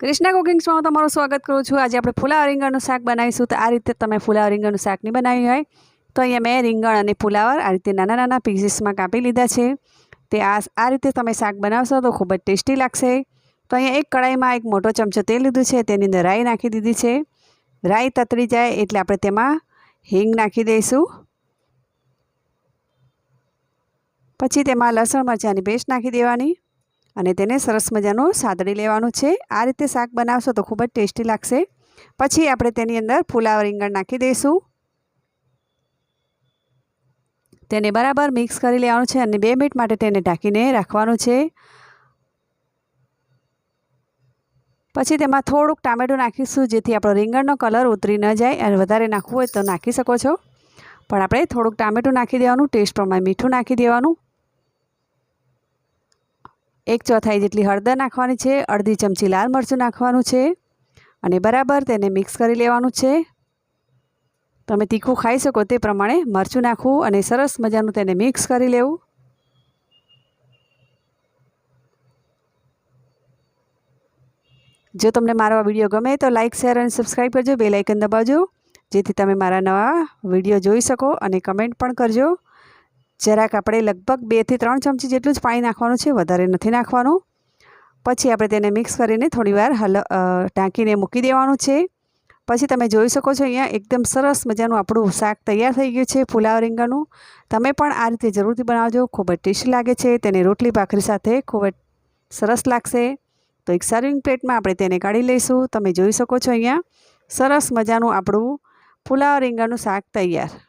કૃષ્ણા કુકિંગ્સમાં હું તમારું સ્વાગત કરું છું. આજે આપણે ફૂલા રીંગણનું શાક બનાવીશું. તો આ રીતે તમે ફૂલા રીંગણનું શાક નહીં બનાવ્યું હોય, તો અહીંયા મેં રીંગણ અને ફુલાવર આ રીતે નાના નાના પીસીસમાં કાપી લીધા છે. તે આ આ રીતે તમે શાક બનાવશો તો ખૂબ જ ટેસ્ટી લાગશે. તો અહીંયા એક કડાઈમાં એક મોટો ચમચો તેલ લીધું છે. તેની અંદર રાઈ નાખી દીધી છે. રાઈ તતરી જાય એટલે આપણે તેમાં હિંગ નાખી દઈશું. પછી તેમાં લસણ, મરચાંની પેસ્ટ નાખી દેવાની. અને તેને સરસ મજાનું સાદડી લેવાનું છે. આ રીતે શાક બનાવશો તો ખૂબ જ ટેસ્ટી લાગશે. પછી આપણે તેની અંદર ફુલાવ રીંગણ નાખી દઈશું. તેને બરાબર મિક્સ કરી લેવાનું છે અને બે મિનિટ માટે તેને ઢાંકીને રાખવાનું છે. પછી તેમાં થોડુંક ટામેટું નાખીશું જેથી આપણો રીંગણનો કલર ઉતરી ન જાય અને વધારે નાખવું હોય તો નાખી શકો છો. પણ આપણે થોડુંક ટામેટું નાખી દેવાનું, ટેસ્ટ પ્રમાણે મીઠું નાખી દેવાનું. એક ચોથાઈ જેટલી હળદર નાખવાની છે, અડધી ચમચી લાલ મરચું નાખવાનું છે અને બરાબર તેને મિક્સ કરી લેવાનું છે. તમે તીખું ખાઈ શકો તે પ્રમાણે મરચું નાખવું અને સરસ મજાનું તેને મિક્સ કરી લેવું. જો તમને મારો આ વીડિયો ગમે તો લાઇક શેર અને સબસ્ક્રાઈબ કરજો બે લાઇકન દબાવજો. જેથી તમે મારા નવા વીડિયો જોઈ શકો અને કમેન્ટ પણ કરજો. જરાક આપણે લગભગ બેથી ત્રણ ચમચી જેટલું જ પાણી નાખવાનું છે, વધારે નથી નાખવાનું. પછી આપણે તેને મિક્સ કરીને થોડીવાર હલ ઢાંકીને મૂકી દેવાનું છે. પછી તમે જોઈ શકો છો અહીંયા એકદમ સરસ મજાનું આપણું શાક તૈયાર થઈ ગયું છે, પુલાવ રીંગણનું. તમે પણ આ રીતે જરૂરથી બનાવજો, ખૂબ જ ટેસ્ટી લાગે છે. તેને રોટલી ભાખરી સાથે ખૂબ જ સરસ લાગશે. તો એક સર્વિંગ પ્લેટમાં આપણે તેને કાઢી લઈશું. તમે જોઈ શકો છો અહીંયા સરસ મજાનું આપણું પુલાવ રીંગણનું શાક તૈયાર.